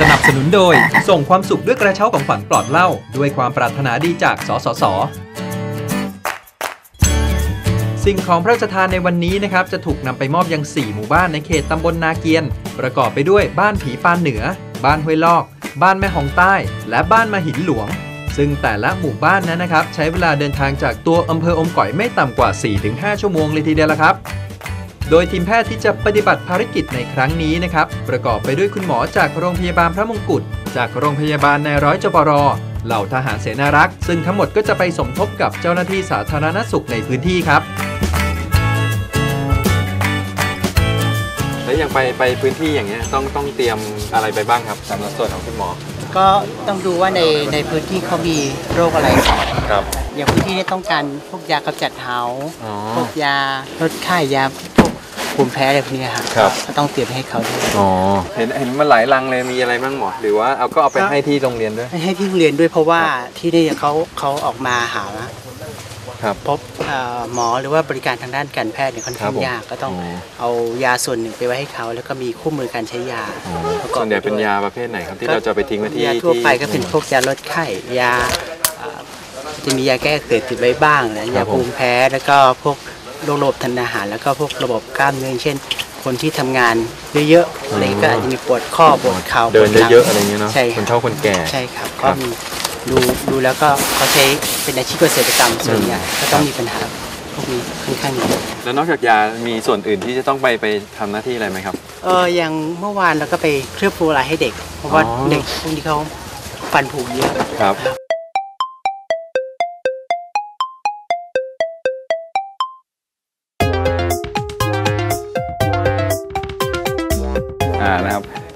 สนับสนุนโดย ส่งความสุขด้วยกระเช้าของขวัญปลอดเหล่าด้วยความปรารถนาดีจากสสส สิ่งของพระราชทานในวันนี้นะครับ จะถูกนำไปมอบยัง 4 หมู่บ้านในเขตตำบลนาเกียน ประกอบไปด้วยบ้านผีปานเหนือ บ้านห้วยลอก บ้านแม่หองใต้ และบ้านมาหินหลวง ซึ่งแต่ละหมู่บ้านนั้นนะครับ ใช้เวลาเดินทางจากตัวอำเภออมก่อยไม่ต่ำกว่า 4-5 ชั่วโมงเลยทีเดียวละครับ โดยทีมแพทย์ที่จะปฏิบัติภารกิจในครั้งนี้นะครับ ประกอบไปด้วยคุณหมอจากโรงพยาบาลพระมงกุฎ จากโรงพยาบาลนายร้อยจปรเหล่าทหารเสนารักษ์ซึ่งทั้งหมดก็จะไปสมทบกับเจ้าหน้าที่สาธารณสุขในพื้นที่ครับ แล้วอย่างไปไปพื้นที่อย่างเงี้ยต้องต้องเตรียมอะไรไปบ้างครับสำหรับส่วนของคุณหมอ ก็ต้องดูว่าในในพื้นที่เขามีโรคอะไรครับ อย่างพื้นที่นี้ต้องการพวกยากำจัดเหาอ๋อ พวกยาลดไข้ยาพวก ภูมิแพ้อะไรพวกเนี้ยครับครับ ก็ต้องเตรียมให้เขาด้วยอ๋อ เห็นเห็นมันหลายลังเลยมีอะไรบ้างหมอหรือว่าเอาก็เอาไปให้ที่โรงเรียนด้วย ให้ที่โรงเรียนด้วยเพราะว่าที่นี่เขาเขาออกมาหาครับพบเอ่อหมอหรือว่าบริการทางด้านการแพทย์เนี่ยค่อนครัข้าบงผมยากก็ต้องอ๋อ เอายาส่วนหนึ่งไปไว้ให้เขา แล้วก็มีคู่มือการใช้ยาประกอบส่วนใหญ่เป็นด้วยยาประเภทไหนครับที่เราจะไปทิ้งไว้ที่ยาทั่วไปก็ที่เป็นพวกยาลดไข้ยาเอ่อจะมียาแก้อักเสบติดไว้บ้างนะครัยาบผมภูมิแพ้แล้วก็พวก โรคระบบทางอาหาร แล้วก็พวกระบบกล้ามเนื้ออย่างเช่น คนที่ทำงานเยอะๆอะไรก็อาจจะมีปวดข้อปวดเข่าเดินปวหลังเยอะๆอะไรเงี้ยเนาะใช่คนคเฒ่ารับคนแก่ใช่ครับครัก็บมีดูดูแล้วก็เขาใช้เป็นอาชีพเกษตรกรรมส่วนใหญ่ก็ต้องมีปัญหาพวกนี้ค่อนข้างเยอะแล้วนอกจากยามีส่วนอื่นที่จะต้องไปไปทำหน้าที่อะไรไหมครับเอออย่างเมื่อวานเราก็ไปเคลือบฟลูออไรด์ให้เด็ก เพราะว่าอ๋อเด็กพวกนี้เขาฟันผุเยอะครับ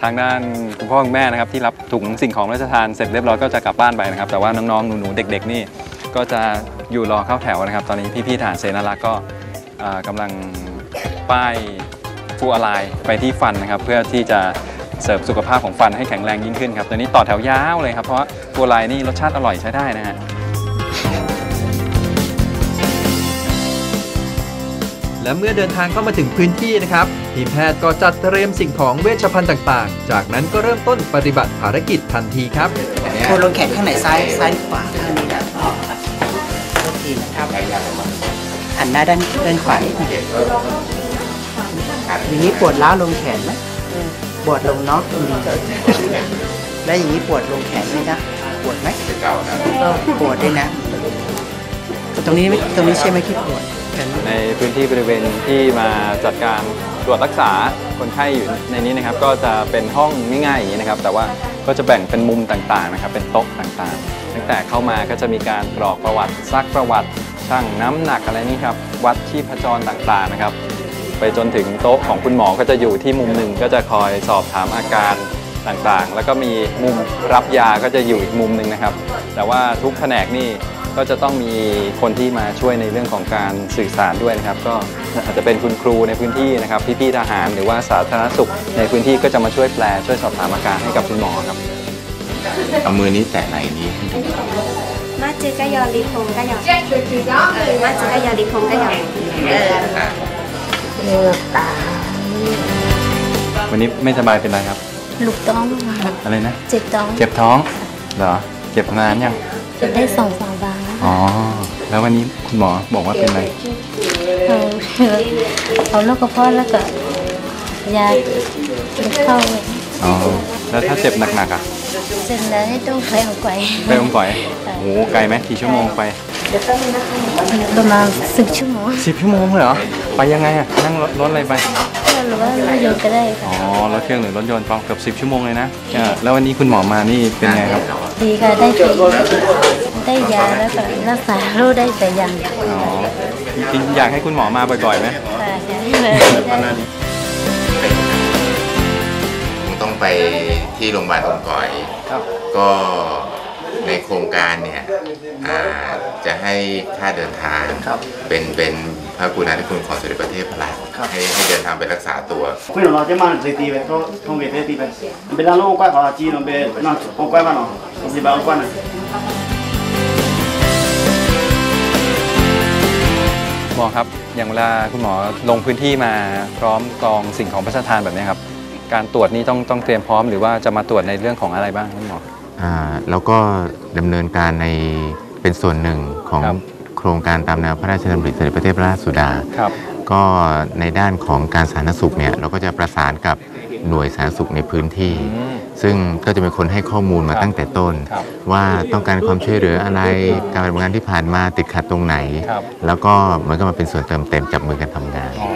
ทางด้านคุณพ่อคุณแม่นะครับที่รับถุงสิ่งของราชทานเสร็จเรียบร้อยก็จะกลับบ้านไปนะครับ แต่ว่าน้องๆหนูๆเด็ก ๆ นี่ก็จะอยู่รอเข้าแถวนะครับ ตอนนี้พี่ๆทหารเสนารักษ์ก็อ่ากำลังป้ายฟูอะไลไปที่ฟันนะครับ เพื่อที่จะเสริมสุขภาพของฟันให้แข็งแรงยิ่งขึ้นครับตอนนี้ต่อแถวยาวเลยครับ เพราะว่าฟูอะไลน์นี่รสชาติอร่อยใช้ได้นะฮะและเมื่อเดินทางเข้ามาถึงพื้นที่นะครับ ทีมแพทย์ก็จัดเตรียมสิ่งของเวชภัณฑ์ต่างๆ จากนั้นก็เริ่มต้นปฏิบัติภารกิจทันทีครับโคนลงแขนข้างไหนซ้ายซ้ายหรือขวาข้างนี้นะโทษทีนะครับหันหน้าด้านด้านขวานิดหนึงอย่างนี้ปวดล้าวลงแขนไหมปวดลงเนาะอืมแล้วอย่างนี้ปวดลงแขนไหมนะปวดไหมเออปวดด้วยนะ ตรงนี้ไม่ตรงนี้ใช่ไหมที่ปวดกันในพื้นที่บริเวณที่มาจัดการต รวจรักษาคนไข้อยู่ในนี้นะครับ ก็จะเป็นห้องง่ายๆอย่างนี้นะครับ แต่ว่าก็จะแบ่งเป็นมุมต่างๆนะครับ เป็นโต๊ะต่างๆ ตั้งแต่เข้ามาก็จะมีการกรอกประวัติซักประวัติชั่งน้ำหนักอะไรนี่ครับวัดชีพจรต่างๆนะครับ ไปจนถึงโต๊ะของคุณหมอก็จะอยู่ที่มุมหนึ่งก็จะคอยสอบถามอาการต่างๆ แล้วก็มีมุมรับยาก็จะอยู่อีกมุมหนึ่งนะครับ แต่ว่าทุกแผนกนี่ ก็จะต้องมีคนที่มาช่วยในเรื่องของการสื่อสารด้วยนะครับ ก็อาจจะเป็นคุณครูในพื้นที่นะครับพี่ๆทหารหรือว่าสาธารณสุขในพื้นที่ก็จะมาช่วยแปลช่วยสอบถามอาการให้กับคุณหมอครับเอามือนี้แตะไหนนี้ mắt chưa cái giờ đi cùng cái giờ ừ, mắt chưa cái giờ đi cùng cái giờ ừ. วันนี้ไม่สบายเป็นไรครับ ลูกต้องค่ะอะไรนะ เจ็บต้อง เจ็บท้องเหรอ เจ็บนานยังเจ็บได้สองสามวันแล้ว อ๋อ แล้ววันนี้คุณหมอบอกว่าเป็นอะไร เอาเอาโรคกระเพาะแล้วก็ยาเข้าอ๋อ แล้วถ้าเจ็บหนักๆอะ เสร็จแล้วให้ต้องไปเอาไกวไปอมก่อยโอ้โหไกลไหมกี่ชั่วโมงไปประมาณสิบชั่วโมงสิบชั่วโมงเลยเหรอ ไปยังไงอะ นั่งรถรถอะไรไป หรือว่ารถยนต์ก็ได้อ๋ค่ะอรถเครื่องหรือรถยนต์ฟังเกือบสิบชั่วโมงเลยนะเออแล้ววันนี้คุณหมอมานี่เป็นไงครับ ดีค่ะได้ฟรี ได้ยาแล้วก็รักษาโรคได้แต่อย่างค่ะอ๋อจริงๆอยากให้คุณหมอมาบ่อยๆไหมอยากให้เลยได้คงต้องไปที่โรงพยาบาลองก่อย ครับ ก็ในโครงการเนี่ยอ่าจะให้ค่าเดินทางเป็นเป็นพระกรุณาธิคุณของสมเด็จพระเทพรัตน์ให้ให้เดินทางไปรักษาตัว Bueno, los demás de ti, to con que te ti. En verdad no cuál para ti, no ve, no, con cuál va no. Si va con cuál. ห หมอครับ อย่างเวลาคุณหมอลงพื้นที่มาพร้อมกองสิ่งของพระราชทานแบบนี้ครับ การตรวจนี้ต้องต้องเตรียมพร้อมหรือว่าจะมาตรวจในเรื่องของอะไรบ้างคุณหมออ่าแล้วก็ดำเนินการในเป็นส่วนหนึ่งของครับโครงการตามแนวพระราชดำริสมเด็จพระเทพราชสุดาครับก็ในด้านของการสาธารณสุขเนี่ยเราก็จะประสานกับ หน่วยสาธารณสุขในพื้นที่อืมซึ่งก็จะเป็นคนให้ข้อมูลมาครับตั้งแต่ต้นครับว่าต้องการความช่วยเหลืออะไรการปฏิบัติงานที่ผ่านมาติดขัดตรงไหนครับแล้วก็เหมือนกับมาเป็นส่วนเติมเต็มจับมือกันทำงานอ๋อ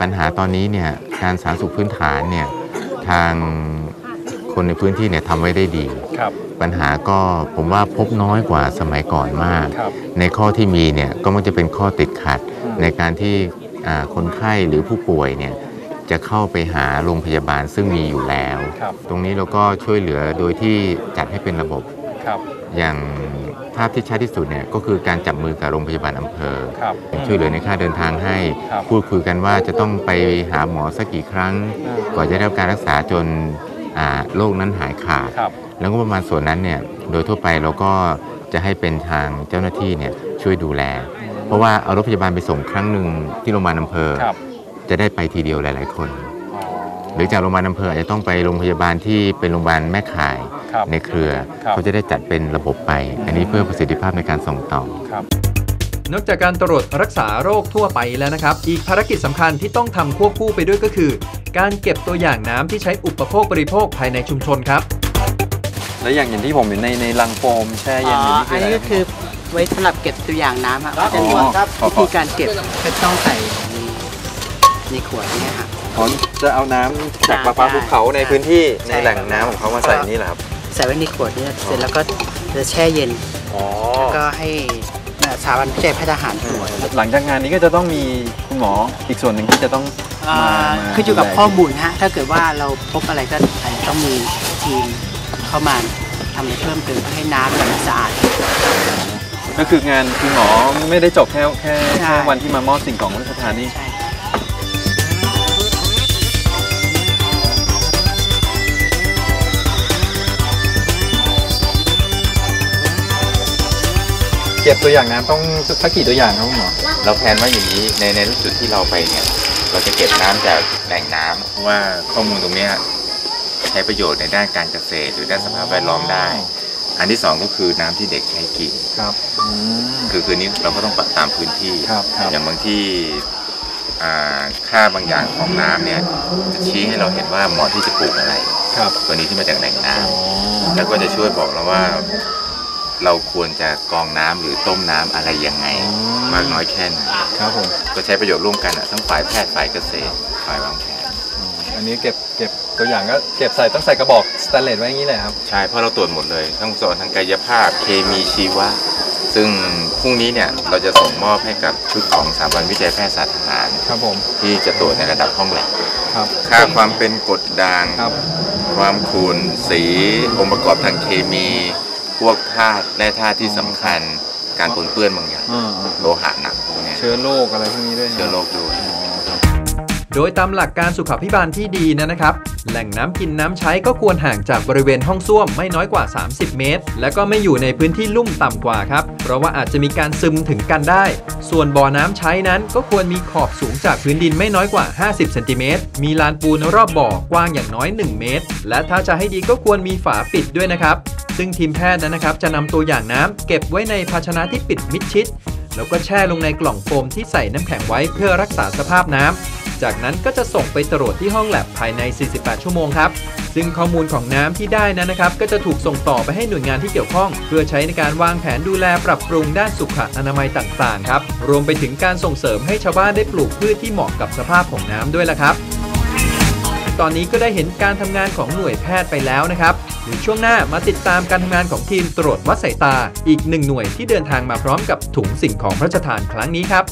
ปัญหาตอนนี้เนี่ยการสาธารณสุขพื้นฐานเนี่ยทางคนในพื้นที่เนี่ยทำไว้ได้ดีครับปัญหาก็ผมว่าพบน้อยกว่าสมัยก่อนมากครับในข้อที่มีเนี่ยก็มักจะเป็นข้อติดขัดอืมในการที่อ่าคนไข้หรือผู้ป่วยเนี่ย จะเข้าไปหาโรงพยาบาลซึ่งมีอยู่แล้ว ครับตรงนี้เราก็ช่วยเหลือโดยที่จัดให้เป็นระบบ ครับอย่างภาพที่ชัดที่สุดเนี่ยก็คือการจับมือกับโรงพยาบาลอำเภอ ครับ ช่วยเหลือในค่าเดินทางให้ ครับพูดคุยกันว่าจะต้องไปหาหมอสักกี่ครั้งอืมกว่าจะได้รับการรักษาจนอ่าโรคนั้นหายขาด ครับ แล้วก็ประมาณส่วนนั้นเนี่ยโดยทั่วไปเราก็จะให้เป็นทางเจ้าหน้าที่เนี่ยช่วยดูแล เพราะว่าเอารถพยาบาลไปส่งครั้งหนึ่งที่โรงพยาบาลอำเภอ ครับ จะได้ไปทีเดียวหลาย ๆ คนอ๋อหรือจากโรงพยาบาลอำเภออาจจะต้องไปโรงพยาบาลที่เป็นโรงพยาบาลแม่ข่ายครับในเครือ ครับ เขาจะได้จัดเป็นระบบไป อันนี้เพื่อประสิทธิภาพในการส่งต่อครับนอกจากการตรวจรักษาโรคทั่วไปแล้วนะครับ อีกภารกิจสำคัญที่ต้องทำควบคู่ไปด้วยก็คือ การเก็บตัวอย่างน้ำที่ใช้อุปโภคบริโภคภายในชุมชนครับ แล้วอย่างอย่างที่ผมเห็นในในลังโฟมแช่เย็นอยู่นี่อันนี้ไรก็คือไว้สำหรับเก็บตัวอย่างน้ำอะอ๋อจะมีครับวิธีการเก็บก็ต้องใส่ ในในขวดเนี้ค่ะ อ๋อจะเอาน้ำจากใช่ปลาปลาภูเขาในพื้นที่ใช่ในแหล่งน้ำของเขามาใส่นี่แหละครับ ใส่ไว้ในขวดนี้เสร็จแล้วก็จะแช่เย็น อ๋อก็ให้สถาบันวิจัยแพทย์ทหารตรวจหลังจากงานนี้ก็จะต้องมีคุณหมออีกส่วนหนึ่งที่จะต้อง อ่ามามาขึ้นอยู่กับข้อมูลฮะ ถ้าเกิดว่าเราพบอะไรก็อาจจะต้องมีทีมเข้ามาทำอะไรเพิ่มเติมเพื่อให้น้ำมันสะอาด ก็คืองานคุณหมอไม่ได้จบแค่แค่ใช่ แค่วันที่มามอบสิ่งของพระราชทานนี่ใช่ ก็บตัวอย่างน้ำต้องสักกี่ตัวอย่างครับคุณหมอเราแพลนว่าอย่างนี้ในในจุดที่เราไปเนี่ย เราจะเก็บน้ำจากแหล่งน้ำเพราะว่าข้อมูลตรงเนี้ยใช้ประโยชน์ในด้านการเกษตร หรือด้านสภาพแวดล้อมได้ อันที่สองก็คือน้ำที่เด็กใช้กิน ครับอืม คือคืนนี้เราก็ต้องปรับตามพื้นที่ ครับครับ อย่างบางที่อ่าค่าบางอย่างของน้ำเนี่ยจะชี้ให้เราเห็นว่าเหมาะที่จะปลูกอะไร ครับตัวนี้ที่มาจากแหล่งน้ำอ๋อแล้วก็จะช่วยบอกเราว่า เราควรจะกรองน้ำหรือต้มน้ำอะไรยังไงมากน้อยแค่ไหนครับผมก็ใช้ประโยชน์ร่วมกันอะทั้งฝ่ายแพทย์ฝ่ายเกษตรฝ่ายวางแผนอืมอันนี้เก็บเก็บตัวอย่างก็เก็บใส่ต้องใส่กระบอกสแตนเลสไว้อย่างนี้เลยครับใช่เพราะเราตรวจหมดเลยทั้งส่วนทางกายภาพเคมีชีวะซึ่งพรุ่งนี้เนี่ยเราจะส่งมอบให้กับชุดของสถาบันวิจัยแพทยศาสตร์ทหารครับผมที่จะตรวจในระดับห้องแลบครับค่าความเป็นกรดด่างครับความขุ่นสีองค์ประกอบทางเคมี พวกธาตุและธาตุที่สำคัญการปนเปื้อนบางอย่างอ่าอ่าโลหะหนักพวกเนี้ยเชื้อโรคอะไรพวกนี้ด้วยเชื้อโรคด้วย อ๋อโดยตามหลักการสุขภิบาลที่ดีนะครับ แหล่งน้ำกินน้ำใช้ก็ควรห่างจากบริเวณห้องส้วมไม่น้อยกว่า 30 เมตร และก็ไม่อยู่ในพื้นที่ลุ่มต่ำกว่าครับ เพราะว่าอาจจะมีการซึมถึงกันได้ ส่วนบ่อน้ำใช้นั้นก็ควรมีขอบสูงจากพื้นดินไม่น้อยกว่า 50เซนติเมตรมีลานปูนรอบบ่อกว้างอย่างน้อย 1 เมตร และถ้าจะให้ดีก็ควรมีฝาปิดด้วยนะครับ ซึ่งทีมแพทย์นั้นนะครับจะนำตัวอย่างน้ำเก็บไว้ในภาชนะที่ปิดมิดชิด แล้วก็แช่ลงในกล่องโฟมที่ใส่น้ำแข็งไว้เพื่อรักษาสภาพน้ำจากนั้นก็จะส่งไปตรวจที่ห้องแลบภายใน 48 ชั่วโมงครับซึ่งข้อมูลของน้ำที่ได้นั้นนะครับ ก็จะถูกส่งต่อไปให้หน่วยงานที่เกี่ยวข้อง เพื่อใช้ในการวางแผนดูแลปรับปรุงด้านสุขอนามัยต่างๆ ครับ รวมไปถึงการส่งเสริมให้ชาวบ้านได้ปลูกพืชที่เหมาะกับสภาพของน้ำด้วยละครับ ตอนนี้ก็ได้เห็นการทำงานของหน่วยแพทย์ไปแล้วนะครับ เดี๋ยวช่วงหน้ามาติดตามการทำงานของทีมตรวจวัดสายตา อีกหนึ่งหน่วยที่เดินทางมาพร้อมกับถุงสิ่งของพระราชทานครั้งนี้ครับ